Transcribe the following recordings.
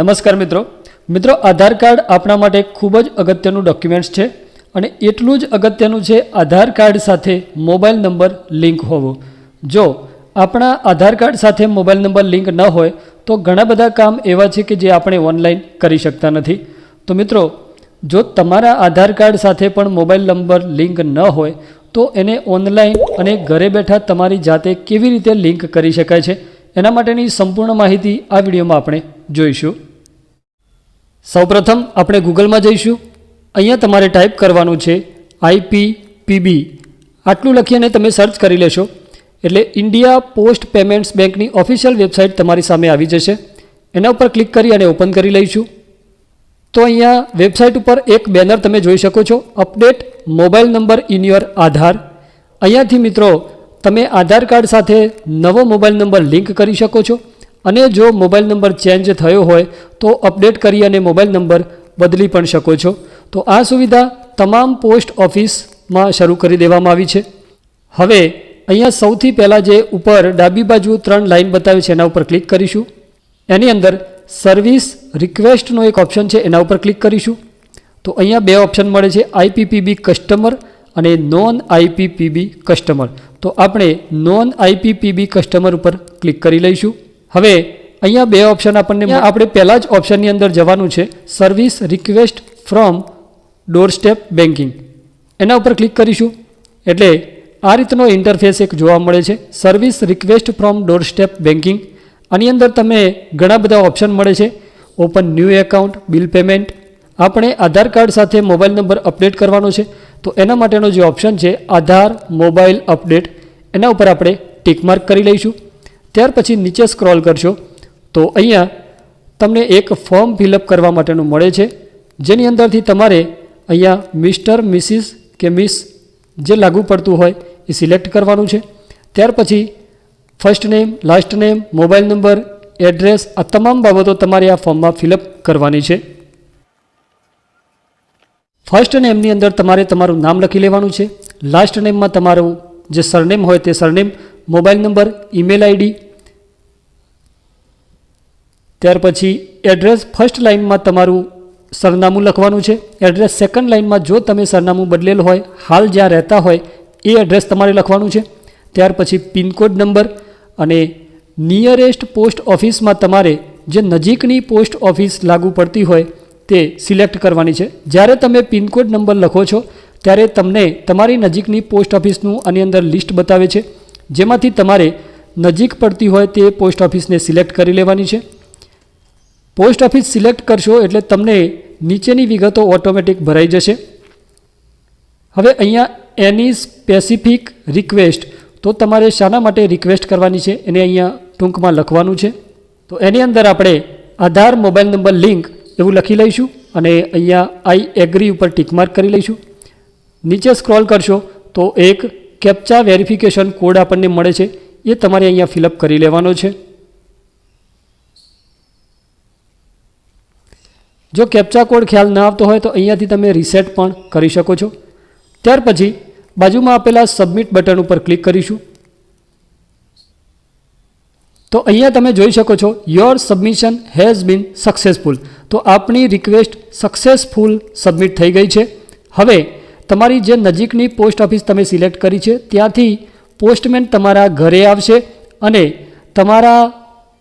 નમસ્કાર મિત્રો. મિત્રો, આધાર કાર્ડ આપણા માટે ખૂબ જ અગત્યનું ડોક્યુમેન્ટ્સ છે અને એટલું જ અગત્યનું છે આધાર કાર્ડ સાથે મોબાઈલ નંબર લિંક હોવો. જો આપણા આધાર કાર્ડ સાથે મોબાઈલ નંબર લિંક ન હોય, તો ઘણા બધા કામ એવા છે કે જે આપણે ઓનલાઈન કરી શકતા નથી. તો મિત્રો, જો તમારા આધાર કાર્ડ સાથે પણ મોબાઈલ નંબર લિંક ન હોય, તો એને ઓનલાઈન અને ઘરે બેઠા તમારી જાતે કેવી રીતે લિંક કરી શકાય છે, એના માટેની સંપૂર્ણ માહિતી આ વિડીયોમાં આપણે જોઈશું. સૌપ્રથમ આપણે ગૂગલમાં જઈશું. અહીંયા તમારે ટાઈપ કરવાનું છે આઈપીપીબી આટલું લખીને તમે સર્ચ કરી લેશો. એટલે ઇન્ડિયા પોસ્ટ પેમેન્ટ્સ બેંકની ઓફિશિયલ વેબસાઇટ તમારી સામે આવી જશે. એના ઉપર ક્લિક કરી અને ઓપન કરી લઈશું. તો અહીંયા વેબસાઇટ ઉપર એક બેનર તમે જોઈ શકો છો, update mobile number in your Aadhaar. અહીંયાથી મિત્રો, તમે આધાર કાર્ડ સાથે નવો મોબાઈલ નંબર લિંક કરી શકો છો. અને જો મોબાઈલ નંબર ચેન્જ થયો હોય તો અપડેટ કરી અને મોબાઈલ નંબર બદલી પણ શકો છો. તો આ સુવિધા તમામ પોસ્ટ ઓફિસમાં શરૂ કરી દેવામાં આવી છે. હવે અહીંયા સૌથી પહેલાં જે ઉપર ડાબી બાજુ ત્રણ લાઇન બતાવે છે એના ઉપર ક્લિક કરીશું. એની અંદર સર્વિસ રિક્વેસ્ટનો એક ઓપ્શન છે એના ઉપર ક્લિક કરીશું. તો અહીંયા બે ઓપ્શન મળે છે આઈપીપીબી કસ્ટમર અને નોન આઈપીપીબી કસ્ટમર. તો આપણે નોન આઈપીપીબી કસ્ટમર ઉપર ક્લિક કરી લઈશું. હવે અહીંયા બે ઓપ્શન આપણને આપણે પહેલાં જ ઓપ્શનની અંદર જવાનું છે. Service request from doorstep banking એના ઉપર ક્લિક કરીશું. એટલે આ રીતનો ઇન્ટરફેસ એક જોવા મળે છે. Service request from doorstep banking આની અંદર તમે ઘણા બધા ઓપ્શન મળે છે. Open new account bill payment આપણે આધાર કાર્ડ સાથે મોબાઈલ નંબર અપડેટ કરવાનો છે. તો એના માટેનો જે ઓપ્શન છે આધાર મોબાઈલ અપડેટ. એના ઉપર આપણે ટીક માર્ક કરી લઈશું. ત્યાર પછી નીચે સ્ક્રોલ કરશો તો અહીંયા તમને એક ફોર્મ ફિલઅપ કરવા માટેનું મળે છે. જેની અંદરથી તમારે અહીંયા મિસ્ટર મિસિસ કે મિસ જે લાગુ પડતું હોય એ સિલેક્ટ કરવાનું છે. ત્યાર પછી first name last name mobile number address આ તમામ બાબતો તમારે આ ફોર્મમાં ફિલઅપ કરવાની છે. ફર્સ્ટ નેમની અંદર તમારે તમારું નામ લખી લેવાનું છે. લાસ્ટ નેમમાં તમારું જે સરનેમ હોય તે surname mobile number, email ID. ત્યાર પછી એડ્રેસ ફર્સ્ટ લાઇનમાં તમારું સરનામું લખવાનું છે. એડ્રેસ સેકન્ડ લાઇનમાં જો તમે સરનામું બદલેલું હોય, હાલ જ્યાં રહેતા હોય, એ એડ્રેસ તમારે લખવાનું છે. ત્યાર પછી પિનકોડ નંબર અને નિયરેસ્ટ પોસ્ટ ઓફિસમાં તમારે જે નજીકની પોસ્ટ ઓફિસ લાગુ પડતી હોય, તે સિલેક્ટ કરવાની છે. જ્યારે તમે પિનકોડ નંબર લખો છો, ત્યારે તમને તમારી નજીકની પોસ્ટ ઓફિસનું આની અંદર લિસ્ટ બતાવે છે. જેમાંથી તમારે નજીક પડતી હોય તે પોસ્ટ ઓફિસને સિલેક્ટ કરી લેવાની છે. પોસ્ટ ઓફિસ સિલેક્ટ કરશો એટલે તમને નીચેની વિગતો ઓટોમેટિક ભરાઈ જશે. હવે અહીંયા એની સ્પેસિફિક રિક્વેસ્ટ તો તમારે શાના માટે રિક્વેસ્ટ કરવાની છે, એને અહીંયા ટૂંકમાં લખવાનું છે. તો એની અંદર આપણે આધાર, મોબાઈલ નંબર, લિંક એવું લખી લઈશું અને અહીંયા આઈ એગ્રી ઉપર ટીક માર્ક કરી લઈશું. નીચે સ્ક્રોલ કરશો તો એક કેપ્ચા વેરિફિકેશન કોડ આપણને મળે છે, એ તમારે અહીંયા ફિલઅપ કરી લેવાનો છે. જો કેપ્ચા કોડ ખ્યાલ ના આવતો હોય તો અહીંયાથી તમે રીસેટ પણ કરી શકો છો. ત્યાર પછી બાજુમાં આપેલા સબમિટ બટન ઉપર ક્લિક કરીશું. તો અહીંયા તમે જોઈ શકો છો your submission has been successful તો આપણી રિક્વેસ્ટ સક્સેસફુલ સબમિટ થઈ ગઈ છે. હવે તમારી જે નજીકની પોસ્ટ ઓફિસ તમે સિલેક્ટ કરી છે, ત્યાંથી પોસ્ટમેન તમારા ઘરે આવશે અને તમારા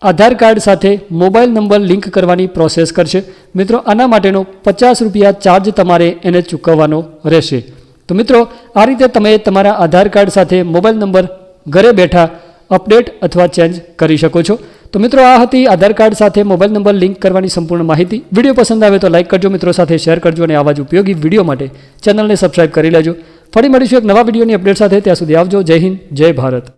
આધાર કાર્ડ સાથે મોબાઈલ નંબર લિંક કરવાની પ્રોસેસ કરશે. મિત્રો, આના માટેનો પચાસ રૂપિયા ચાર્જ તમારે એને ચૂકવવાનો રહેશે. તો મિત્રો, આ રીતે તમે તમારા આધાર કાર્ડ સાથે મોબાઈલ નંબર ઘરે બેઠા અપડેટ અથવા ચેન્જ કરી શકો છો. તો મિત્રો આ હતી આધાર કાર્ડ સાથે મોબાઈલ નંબર લિંક કરવાની સંપૂર્ણ માહિતી. વીડિયો પસંદ આવે તો લાઇક કરજો, મિત્રો સાથે શેર કરજો અને આવા જ ઉપયોગી વીડિયો માટે ચેનલને સબસ્ક્રાઇબ કરી લેજો. ફરી મળીશું એક નવા વિડીયોની અપડેટ સાથે. ત્યાં સુધી આવજો. જય હિન્દ, જય ભારત.